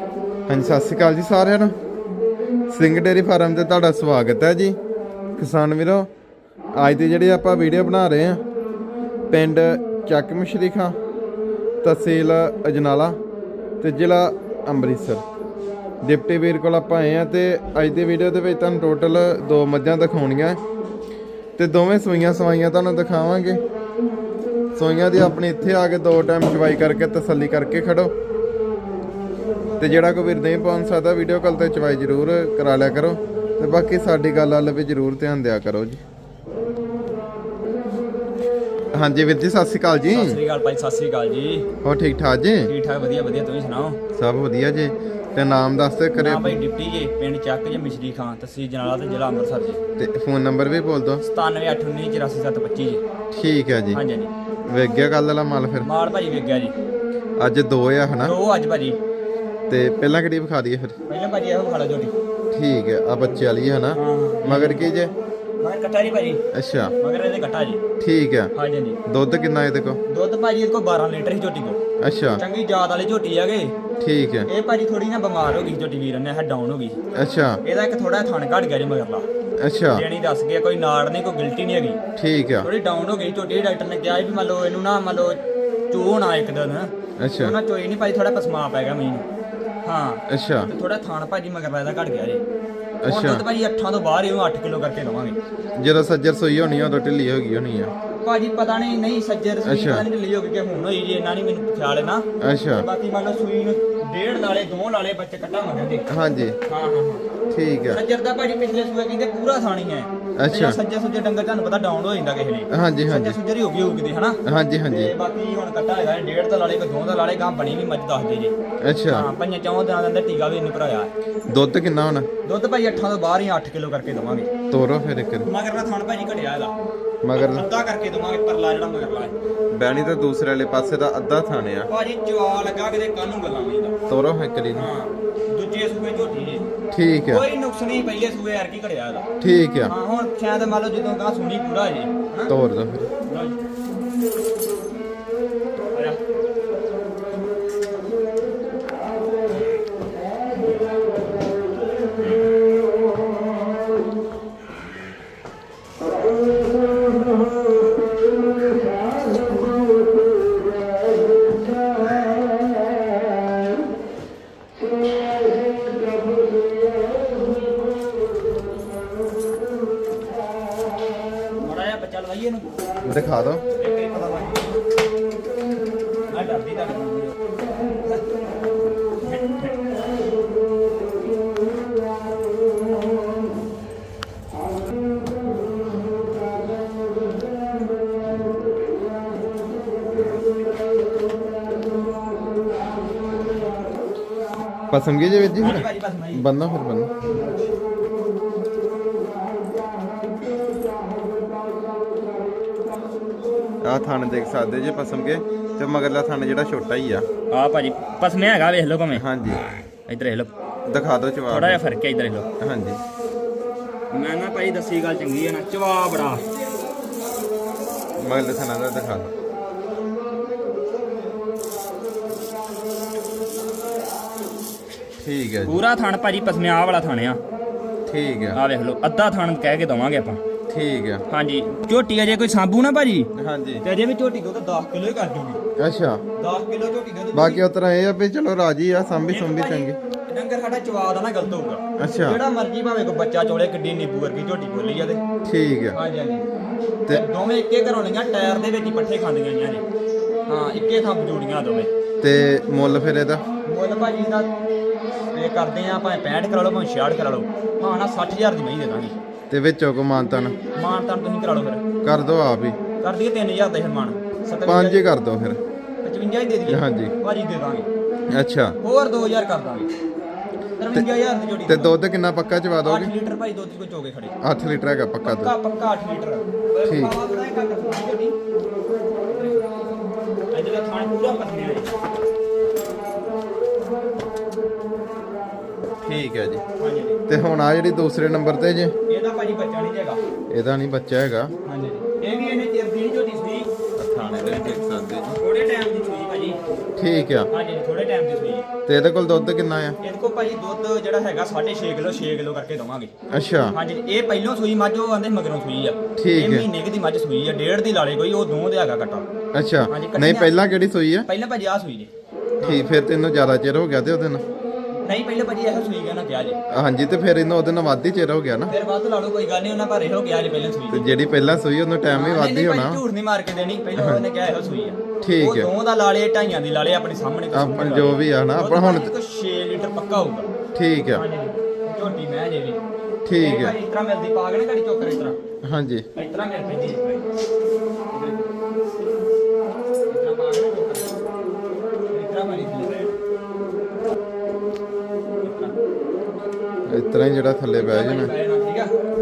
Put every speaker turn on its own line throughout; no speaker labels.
ਹਾਂਜੀ, ਸਤਿ ਸ਼੍ਰੀ ਅਕਾਲ ਜੀ ਸਾਰਿਆਂ ਨੂੰ। ਸਿੰਘ ਡੇਰੀ ਫਾਰਮ ਤੇ ਤੁਹਾਡਾ ਸਵਾਗਤ ਹੈ ਜੀ। ਕਿਸਾਨ ਵੀਰੋ, ਅੱਜ ਦੀ ਜਿਹੜੀ ਆਪਾਂ ਵੀਡੀਓ ਬਣਾ ਰਹੇ ਹਾਂ, ਪਿੰਡ ਚੱਕ ਮਸ਼ਰੀਖਾਂ ਤਹਿਸੀਲ ਅਜਨਾਲਾ ਤੇ ਜ਼ਿਲ੍ਹਾ ਅੰਮ੍ਰਿਤਸਰ। ਡਿਪਟੀ ਵੀਰ ਕੋਲ ਆਪਾਂ ਆਏ ਆ ਤੇ ਅੱਜ ਦੀ ਵੀਡੀਓ ਦੇ ਵਿੱਚ ਤੁਹਾਨੂੰ ਟੋਟਲ ਦੋ ਮੱਝਾਂ ਦਿਖਾਉਣੀਆਂ। ਤੇ ਦੋਵੇਂ ਸੂਈਆਂ ਸਵਾਈਆਂ ਤੁਹਾਨੂੰ ਦਿਖਾਵਾਂਗੇ। ਸੂਈਆਂ ਦੀ ਆਪਣੀ ਇੱਥੇ ਆ ਕੇ ਦੋ ਟਾਈਮ ਚਵਾਈ ਕਰਕੇ ਤਸੱਲੀ ਕਰਕੇ ਖੜੋ। ਤੇ ਜਿਹੜਾ ਕੋਈ ਵੀਰ ਨਹੀਂ ਪਹੁੰਚ ਸਕਦਾ ਵੀਡੀਓ ਕਾਲ ਤੇ ਚਵਾਈ ਜ਼ਰੂਰ ਕਰਾ ਲਿਆ ਕਰੋ ਤੇ ਬਾਕੀ ਸਾਡੀ ਗੱਲ ਵੱਲ ਵੀ ਜ਼ਰੂਰ ਧਿਆਨ ਦਿਆ ਕਰੋ ਜੀ। ਹਾਂਜੀ ਵੀਰ ਜੀ ਸਤਿ ਸ਼੍ਰੀ ਅਕਾਲ ਜੀ।
ਸਤਿ ਸ੍ਰੀ ਅਕਾਲ ਭਾਈ ਸਤਿ ਸ੍ਰੀ ਅਕਾਲ ਜੀ।
ਹੋ ਠੀਕ ਠਾਕ ਜੀ?
ਠੀਕ ਠਾਕ ਵਧੀਆ ਵਧੀਆ ਤੁਸੀਂ ਸੁਣਾਓ?
ਸਭ ਵਧੀਆ ਜੀ। ਤੇ ਨਾਮ ਦੱਸ ਦਿਓ ਕਰੇ
ਨਾਮ ਭਾਈ ਡਿਪਟੀ ਜੀ ਪਿੰਡ ਚੱਕ ਜੀ ਮਿਸ਼ਰੀ ਖਾਨ ਤਹਿਸੀਲ ਜਨਾਲਾ ਤੇ ਜ਼ਿਲ੍ਹਾ ਅੰਮ੍ਰਿਤਸਰ ਜੀ।
ਤੇ ਫੋਨ ਨੰਬਰ ਵੀ ਬੋਲ ਦਿਓ।
9781947725 ਜੀ।
ਠੀਕ ਹੈ ਜੀ।
ਹਾਂਜੀ ਹਾਂਜੀ।
ਵੇਖ ਗਿਆ ਕੱਲ ਵਾਲਾ ਮਾਲ ਫਿਰ।
ਮਾਲ ਭਾਜੀ ਵੇਖ ਗਿਆ ਜੀ।
ਅੱਜ ਦੋ ਆ ਹਨਾ?
ਦੋ ਅੱਜ ਭਾਜੀ।
ਤੇ ਪਹਿਲਾਂ ਕਿਹੜੀ ਵਿਖਾ ਦਈਏ ਫਿਰ?
ਪਹਿਲਾਂ ਭਾਜੀ ਇਹੋ ਖਾਲਾ ਜੋੜੀ।
ਠੀਕ ਹੈ ਆ ਬੱਚੇ ਵਾਲੀ ਹੈ ਨਾ?
ਹਾਂ
ਮਗਰ ਕੀ ਜੇ?
ਮਗਰ ਕੱਟਾ ਜੀ ਭਾਜੀ।
ਅੱਛਾ।
ਮਗਰ ਇਹਦੇ ਕੱਟਾ ਜੀ।
ਠੀਕ ਹੈ।
ਹਾਂਜੀ ਹਾਂਜੀ।
ਦੁੱਧ ਕਿੰਨਾ ਇਹਦੇ ਕੋ
ਦੁੱਧ ਭਾਜੀ ਇਹਦੇ ਕੋਲ 12 ਲੀਟਰ ਹੀ ਝੋਟੀ ਕੋ
ਅੱਛਾ।
ਚੰਗੀ ਜਾਤ ਵਾਲੀ ਝੋਟੀ ਹੈਗੇ
ਠੀਕ ਹੈ।
ਇਹ ਭਾਜੀ ਥੋੜੀ ਨਾ ਬਿਮਾਰ ਹੋ ਗਈ ਝੋਟੀ ਵੀਰ ਨੇ ਹੈ ਡਾਊਨ ਹੋ ਗਈ।
ਅੱਛਾ।
ਇਹਦਾ ਇੱਕ ਥੋੜਾ ਥਣ ਘਟ ਗਿਆ ਜੀ ਮਗਰਲਾ।
ਅੱਛਾ।
ਜੇਣੀ ਦੱਸ ਗਿਆ ਕੋਈ ਨਾੜ ਨਹੀਂ ਕੋਈ ਗਿਲਟੀ ਨਹੀਂ ਹੈਗੀ।
ਠੀਕ ਆ
ਥੋੜੀ ਡਾਊਨ ਹੋ ਗਈ ਝੋਟੀ ਡਾਕਟਰ ਨੇ ਕਿਹਾ ਵੀ ਮੰਨ ਲਓ ਇਹਨੂੰ ਨਾ ਮੰਨ ਲਓ ਚੋ ਨਾ ਇੱਕ ਦਿਨ।
ਅੱਛਾ।
ਉਹਨਾਂ ਚੋਈ ਨਹੀਂ ਭਾਈ ਥੋੜਾ ਪਸਮਾ ਪੈ ਗਿਆ ਮੈਨੂੰ ਹਾਂ।
ਅੱਛਾ।
ਤੇ ਥੋੜਾ ਥਾਣ ਭਾਜੀ ਮਗਰ ਇਹਦਾ ਘਟ ਗਿਆ ਜੀ। ਹੁਣ
ਅੱਛਾ।
ਦੁੱਧ ਭਾਜੀ 8 ਤੋਂ ਬਾਹਰ ਹੀ ਉਹ 8 ਕਿਲੋ ਕਰਕੇ ਦਵਾਂਗੇ।
ਜਦੋਂ ਸੱਜਰ ਸੋਈ ਹੋਣੀ ਆ, ਉਦੋਂ ਢਿੱਲੀ ਹੋ ਗਈ ਹੋਣੀ ਆ।
ਭਾਜੀ ਪਤਾ ਨਹੀਂ ਨਹੀਂ ਸੱਜਰ ਸੂਈ
ਅੱਛਾ।
ਪਤਾ ਨਹੀਂ ਢਿੱਲੀ ਹੋ ਗਈ ਕਿ ਹੁਣ ਹੋਈ ਜੀ ਇਹਨਾਂ ਨਹੀਂ ਮੈਨੂੰ ਖਿਆਲ ਹੈ ਨਾ।
ਅੱਛਾ।
ਤੇ ਬਾਕੀ ਮੰਨ ਲਓ ਸੂਈ ਨੂੰ ਡੇਢ ਲਾਲੇ ਦੋ ਲਾਲੇ ਬੱਚੇ ਕੱਟਾ ਮਗਰ ਦੇ
ਹਾਂਜੀ।
ਹਾਂ ਹਾਂ ਹਾਂ।
ਠੀਕ ਆ।
ਸੱਜਰ ਦਾ ਭਾਜੀ ਪਿਛਲੇ ਸੂਏ ਕਹਿੰਦੇ ਪੂਰਾ ਥਾਣੀ ਹੈ।
ਅੱਛਾ।
ਸੱਜਰ ਸੁੱਜੇ ਡੰਗਰ ਤੁਹਾਨੂੰ ਪਤਾ ਡਾਊਨ ਹੋ ਜਾਂਦਾ ਕਿਸੇ ਲਈ
ਹਾਂਜੀ ਹਾਂਜੀ।
ਸੁੱਜਰ ਹੀ ਹੋ ਗਈ ਹੋਊਗੀ ਦੀ ਹਨਾ?
ਹਾਂਜੀ ਹਾਂਜੀ।
ਤੇ ਬਾਕੀ ਹੁਣ ਕੱਟਾ ਹੈਗਾ ਡੇਢ ਦਾ ਲਾਲੇ ਕੋ ਦੋ ਦਾ ਲਾਲੇ ਗਾਂ ਬਣੀ ਵੀ ਮੱਝ ਦੱਸ ਦੇ ਜੀ।
ਅੱਛਾ।
ਹਾਂ ਪੰਜਾਂ ਚੌਂ ਦਿਨਾਂ ਦੇ ਅੰਦਰ ਟੀਕਾ ਵੀ ਇਹਨੂੰ ਭਰਾਇਆ।
ਦੁੱਧ ਕਿੰਨਾ ਹੁਣ?
ਦੁੱਧ ਭਾਈ 8 ਤੋਂ ਬਾਹਰ ਹੀ 8 ਕਿਲੋ ਕਰਕੇ ਦਵਾਂਗੇ।
ਤੋਰੋ ਫਿਰ ਇੱਕ
ਮਗਰ ਦਾ ਥਣ ਭਾਜੀ ਘਟਿਆ ਇਹਦਾ।
ਮਗਰ
ਅੱਧਾ ਕਰਕੇ ਦਵਾਂਗੇ ਪਰਲਾ ਜਿਹੜਾ ਮਗਰਲਾ ਹੈ।
ਬੈਣੀ ਤਾਂ ਦੂਸਰੇ ਵਾਲੇ ਪਾਸੇ ਦਾ ਅੱਧਾ ਥਾਣੇ ਆ।
ਭਾਜੀ ਜਵਾ ਲੱਗਾ ਕਿਤੇ ਕਾਨੂੰ ਗੱਲਾਂ ਨਹੀਂ ਦਾ
ਤੋਰੋ ਇੱਕ ਰੀ ਨੂੰ।
ਹਾਂ ਦੂਜੇ ਸੂਏ ਝੋਟੀ ਜੀ
ਠੀਕ ਆ।
ਕੋਈ ਨੁਕਸ ਨਹੀਂ ਪਹਿਲੇ ਸੂਏ ਯਾਰ ਕੀ ਘਟਿਆ ਇਹਦਾ
ਠੀਕ ਆ।
ਹਾਂ ਹੁਣ ਸ਼ਾਇਦ ਮੰਨ ਲਓ ਜਦੋਂ ਗਾਂ ਸੁਣੀ ਪੂਰਾ ਜੀ ਹਨਾ?
ਤੋਰ ਦੋ ਫਿਰ।
ਲਓ ਜੀ।
ਦਿਖਾ ਦੋ
ਇੱਕ ਹੀ ਪਤਾ ਲੱਗ ਮੈਂ ਡਰਦੀ ਤਾਂ
ਪਸੰਦ ਗਈ ਜੇ ਵੀਰ ਜੀ
ਮੈਂ
ਬੰਨੋ ਫਿਰ ਬੰਨੋ ਆ ਥਾਣ ਦੇਖ ਸਕਦੇ ਜੇ ਪਸੰਦ ਕੇ ਤੇ ਮਗਰਲਾ ਥਾਣ ਜਿਹੜਾ ਛੋਟਾ ਹੀ ਆ।
ਆ ਭਾਜੀ ਪਸਮੇ ਹੈਗਾ ਵੇਖ ਲਓ ਭਾਵੇਂ।
ਹਾਂਜੀ।
ਇੱਧਰ ਵੇਖ ਲਓ।
ਦਿਖਾ ਦਿਓ ਚਵਾ
ਥੋੜਾ ਜਿਹਾ ਫ਼ਰਕ ਹੈ ਇੱਧਰ ਵੇਖ ਲਓ।
ਹਾਂਜੀ।
ਮੈਂ ਨਾ ਭਾਈ ਦੱਸੀ ਗੱਲ ਚੰਗੀ ਹੈ ਨਾ ਚਵਾ ਬੜਾ।
ਮਗਰਲੇ ਥਾਣਾ ਦਾ ਦਿਖਾ ਦਿਓ। ਠੀਕ ਹੈ ਜੀ।
ਪੂਰਾ ਥਣ ਭਾਜੀ ਪਸਮੇ ਆ ਵਾਲਾ ਥਣ ਆ।
ਠੀਕ ਹੈ।
ਆ ਵੇਖ ਲਓ ਅੱਧਾ ਥਣ ਕਹਿ ਕੇ ਦਵਾਂਗੇ ਆਪਾਂ।
ਠੀਕ ਹੈ
ਹਾਂਜੀ। ਝੋਟੀ ਅਜੇ ਕੋਈ ਸਾਂਭੂ ਨਾ ਭਾਜੀ?
ਹਾਂਜੀ।
ਤੇ ਅਜੇ ਵੀ ਝੋਟੀ ਦੁੱਧ 10 ਕਿਲੋ ਹੀ ਕਰ ਜੂਗੀ।
ਅੱਛਾ।
10 ਕਿਲੋ ਝੋਟੀ ਦੁੱਧ
ਬਾਕੀ ਉਤਰਾ ਇਹ ਆ ਵੀ ਚਲੋ ਰਾਜੀ ਆ ਸਾਂਭੀ ਸੁੰਭੀ ਚੰਗੀ।
ਡੰਗਰ ਸਾਡਾ ਚਵਾ ਦਾ ਨਾ ਗਲਤ ਹੋਊਗਾ।
ਅੱਛਾ।
ਜਿਹੜਾ ਮਰਜ਼ੀ ਭਾਵੇਂ ਕੋਈ ਬੱਚਾ ਚੋਲੇ ਕਿੱਡੀ ਨੀਬੂ ਵਰਗੀ ਝੋਟੀ ਬੋਲੀ ਆ ਤੇ
ਠੀਕ ਹੈ
ਹਾਂਜੀ ਹਾਂਜੀ।
ਤੇ
ਦੋਵੇਂ ਇੱਕੇ ਘਰੋਂ ਲਈਆਂ ਟਾਇਰ ਦੇ ਵਿੱਚ ਹੀ ਪੱਠੇ ਖਾਂਦੀਆਂ ਗਈਆਂ ਨੇ। ਹਾਂ ਇੱਕੇ ਥਾਂ ਜੋੜੀਆਂ ਦੋਵੇਂ।
ਤੇ ਮੁੱਲ ਫਿਰ ਇਹਦਾ?
ਮੁੱਲ ਭਾਜੀ ਦਾ ਇਹ ਕਰਦੇ ਆ ਭਾਵੇਂ 65 ਕਰਾ ਲਓ ਭਾਵੇਂ 66 ਕਰਾ ਲਓ। ਹਾਂ ਨਾ 60000 ਦੀ ਮਹੀਂ ਦੇ ਦਾਂਗੇ।
ਤੇ ਵਿੱਚੋਂ ਕੋ ਮਾਨਤਨ?
ਮਾਨ ਤਾਂ ਤੁਸੀਂ ਕਰਾ ਲਓ ਫਿਰ।
ਕਰ ਦੋ ਆਪ ਹੀ।
ਕਰ ਦਈਏ 3000 ਦਾ
ਪੰਜ ਹੀ ਕਰ ਦੋ ਫਿਰ।
55 ਹੀ ਦੇ ਦਈਏ।
ਹਾਂਜੀ।
ਭਾਜੀ ਦੇ ਦਾਂਗੇ।
ਅੱਛਾ।
ਹੋਰ 2000 ਕਰ ਦਾਂਗੇ। 53000 ਦੀ ਜੋੜੀ
ਤੇ ਦੁੱਧ ਕਿੰਨਾ ਪੱਕਾ ਚਵਾ
8
ਦੋਗੇ
ਲੀਟਰ ਭਾਈ ਦੁੱਧ ਕੋਈ ਚੋਗੇ ਖੜੇ।
8 ਲੀਟਰ ਹੈਗਾ ਪੱਕਾ
ਪੱਕਾ
ਦੁੱਧ।
ਪੱਕਾ 8 ਲੀਟਰ।
ਠੀਕ।
ਅੱਜ ਦਾ ਖਾਣ ਪੂਰਾ ਪਤਨੀ ਹੈ
ਠੀਕ ਹੈ ਜੀ।
ਹਾਂਜੀ ਜੀ।
ਤੇ ਹੁਣ ਆ ਜਿਹੜੀ ਦੂਸਰੇ ਨੰਬਰ ਤੇ ਜੇ।
ਇਹਦਾ ਭਾਜੀ ਬੱਚਾ ਨਹੀਂ ਹੈਗਾ।
ਇਹਦਾ ਨਹੀਂ ਬੱਚਾ ਹੈਗਾ।
ਹਾਂਜੀ ਜੀ। ਇਹ ਵੀ ਇਹਨੇ ਚਿਰ ਦੀ ਨੀ ਝੋਟੀ ਸੂਈ
ਥਾਣੇ ਦੇ ਦੇਖ ਸਕਦੇ ਜੀ।
ਥੋੜੇ ਟਾਈਮ ਦੀ ਸੂਈ ਭਾਜੀ।
ਠੀਕ ਆ।
ਹਾਂਜੀ ਥੋੜੇ ਟਾਈਮ ਦੀ ਸੂਈ ਹੈ
ਤੇ ਇਹਦੇ ਕੋਲ ਦੁੱਧ ਕਿੰਨਾ ਆ?
ਇਹਦੇ ਕੋਲ ਭਾਜੀ ਦੁੱਧ ਜਿਹੜਾ ਹੈਗਾ 6.5 ਕਿਲੋ 6 ਕਿਲੋ ਕਰਕੇ ਦਵਾਂਗੇ।
ਅੱਛਾ।
ਹਾਂਜੀ ਇਹ ਪਹਿਲੋਂ ਸੂਈ ਮੱਝ ਉਹ ਆਂਦੇ ਮਗਰੋਂ ਸੂਈ ਆ।
ਠੀਕ
ਇਹ
ਹੈ।
ਮਹੀਨੇ ਕੁ ਦੀ ਮੱਝ ਸੂਈ ਆ ਡੇਢ ਦੀ ਲਾਲੇ ਕੋਈ ਉਹ ਦੋ ਦੇ ਹੈਗਾ ਕੱਟਾ
ਅੱਛਾ।
ਹਾਂਜੀ, ਕੱਟੀਆਂ।
ਨਹੀਂ ਪਹਿਲਾਂ ਕਿਹੜੀ ਸੂਈ ਆ?
ਪਹਿਲਾਂ ਭਾਜੀ ਆ ਸੂਈ ਜੀ।
ਠੀਕ ਫਿਰ ਤੈਨੂੰ ਜ਼ਿਆਦਾ ਚਿਰ ਹੋ ਗਿਆ ਤੇ ਉਹਦੇ ਨਾਲ।
ਨਹੀਂ ਪਹਿਲੇ ਭਾਜੀ ਇਹੋ ਸੂਈ ਗਿਆ ਨਾ ਕਿਹਾ ਜੀ।
ਹਾਂਜੀ ਤੇ ਫਿਰ ਇਹਨੂੰ ਉਹਦੇ ਨਾਲ ਵੱਧ ਹੀ ਚਿਰ ਹੋ ਗਿਆ ਨਾ।
ਫਿਰ ਵੱਧ ਲਾ ਲਓ ਕੋਈ ਗੱਲ ਨਹੀਂ ਉਹਨਾਂ ਪਰ ਇਹੋ ਕਿਹਾ ਜੀ ਪਹਿਲਾਂ ਸੂਈ।
ਤੇ ਜਿਹੜੀ ਪਹਿਲਾਂ ਸੂਈ ਉਹਨੂੰ ਟਾਈਮ ਵੀ ਵੱਧ ਹੀ ਹੋਣਾ।
ਝੂਠ ਨਹੀਂ ਮਾਰ ਕੇ ਦੇਣੀ ਪਹਿਲਾਂ ਉਹਨੇ ਕਿਹਾ ਇਹੋ ਸੂਈ ਆ।
ਠੀਕ
ਉਹ
ਹੈ।
ਦੋ ਦਾ ਲਾਲੇ ਢਾਈਆਂ ਦੀ ਲਾਲੇ ਆਪਣੇ ਸਾਹਮਣੇ
ਆਪਾਂ ਜੋ। ਵੀ ਆ ਨਾ, ਆਪਾਂ ਹੁਣ-
ਭਾਜੀ ਕੋਈ 6 ਲੀਟਰ ਪੱਕਾ ਹੋਊਗਾ।
ਠੀਕ
ਹਾਂਜੀ ਝੋਟੀ ਮੈਂ ਜੇ ਵੀ
ਠੀਕ ਹੈ।
ਇਸ ਤਰ੍ਹਾਂ ਮਿਲਦੀ ਪਾਗ ਨਾ ਘੜੀ ਚੋਕਰ ਇਸ ਤਰ੍ਹਾਂ?
ਹਾਂਜੀ।
ਇਸ ਤਰ੍ਹਾਂ ਮਿਲ ਪੈਂਦੀ ਹੈ। ਤਰ੍ਹਾਂ
ਹੀ ਜਿਹੜਾ ਥੱਲੇ ਬਹਿ ਜਾਣਾ।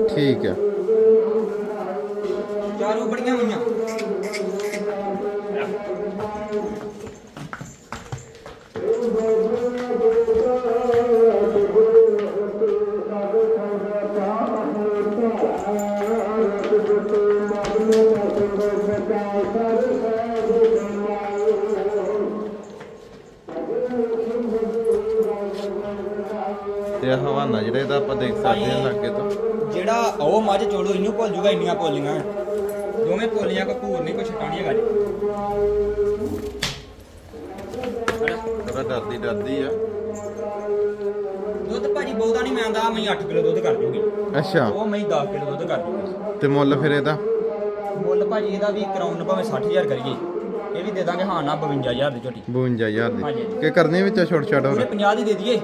ਠੀਕ ਆ।
ਹਵਾਨਾ ਜਿਹੜਾ ਇਹਦਾ ਆਪਾਂ ਦੇਖ ਸਕਦੇ ਹਾਂ ਲੱਗੇ ਤੋਂ।
ਜਿਹੜਾ ਉਹ ਮੱਝ ਚੋਲੋ ਇਹਨੂੰ ਭੁੱਲ ਜੂਗਾ ਇੰਨੀਆਂ ਪੋਲੀਆਂ ਦੋਵੇਂ ਪੋਲੀਆਂ ਕੋ ਭੂਰ ਨਹੀਂ ਕੋਈ ਛਟਾਣੀ ਹੈਗਾ ਜੀ
ਥੋੜਾ ਡਰਦੀ ਡਰਦੀ ਆ।
ਦੁੱਧ ਭਾਜੀ ਬਹੁਤਾ ਨਹੀਂ ਮੈਂ ਆਂਦਾ ਮੈਂ 8 ਕਿਲੋ ਦੁੱਧ ਕਰ ਜੂਗੀ
ਅੱਛਾ।
ਉਹ ਮੈਂ 10 ਕਿਲੋ ਦੁੱਧ ਕਰ ਜੂਗੀ
ਤੇ ਮੁੱਲ ਫਿਰ ਇਹਦਾ?
ਮੁੱਲ ਭਾਜੀ ਇਹਦਾ ਵੀ ਕਰਾਉਣ ਭਾਵੇਂ 60000 ਕਰੀਏ। ਇਹ ਵੀ ਦੇ ਦਾਂਗੇ ਹਾਂ ਨਾ 52000 ਦੀ ਝੋਟੀ।
52000
ਹਾਂਜੀ।
ਦੀ। ਕਿ ਕਰਨੀ ਵਿੱਚ ਛੋਟ ਛਾਟ ਹੋਰ?
50 ਦੀ ਦੇ ਦਈਏ।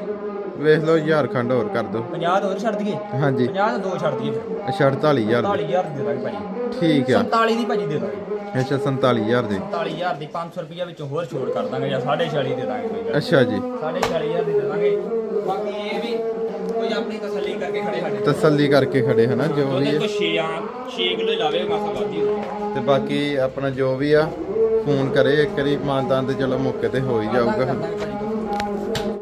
ਵੇਖ ਲਓ ਹਜ਼ਾਰ ਖੰਡ ਹੋਰ ਕਰ ਦੋ
50 ਹੋਰ ਛੱਡ ਦਈਏ?
ਹਾਂਜੀ।
50 ਦੋ ਛੱਡ ਦਈਏ ਫਿਰ।
ਅੱਛਾ 48000 ਦੀ।
47000 ਦੀ ਦਾਂਗੇ ਭਾਜੀ।
ਠੀਕ ਆ।
47 ਦੀ ਭਾਜੀ ਦੇ ਦਾਂਗੇ।
ਅੱਛਾ 47000 ਦੀ।
47000 ਦੀ 500 ਰੁਪਈਆ ਵਿੱਚੋਂ ਹੋਰ ਛੋੜ ਕਰ ਦਾਂਗੇ ਜਾਂ 6.5 ਦੇ ਦਾਂਗੇ ਕੋਈ
ਅੱਛਾ ਜੀ।
4.5000 ਦੀ ਦਾਂਗੇ। ਬਾਕੀ ਇਹ ਵੀ ਕੋਈ ਆਪਣੀ ਤਸੱਲੀ ਕਰਕੇ ਖੜੇ ਸਾਡੇ।
ਤਸੱਲੀ ਕਰਕੇ ਖੜੇ ਹਨਾ ਜੋ ਵੀ ਹੈ।
ਕੋ 6 ਆ 6 ਕਿਲੋ ਲਾਵੇ ਮਾਸਾ ਵਾਦੀ
ਤੇ ਬਾਕੀ ਆਪਣਾ ਜੋ ਵੀ ਆ ਫੋਨ ਕਰੇ ਇੱਕ ਵਾਰੀ ਮਾਨਤਾਨ ਤੇ ਚਲੋ ਮੌਕੇ ਤੇ ਹੋ ਹੀ ਜਾਊਗਾ।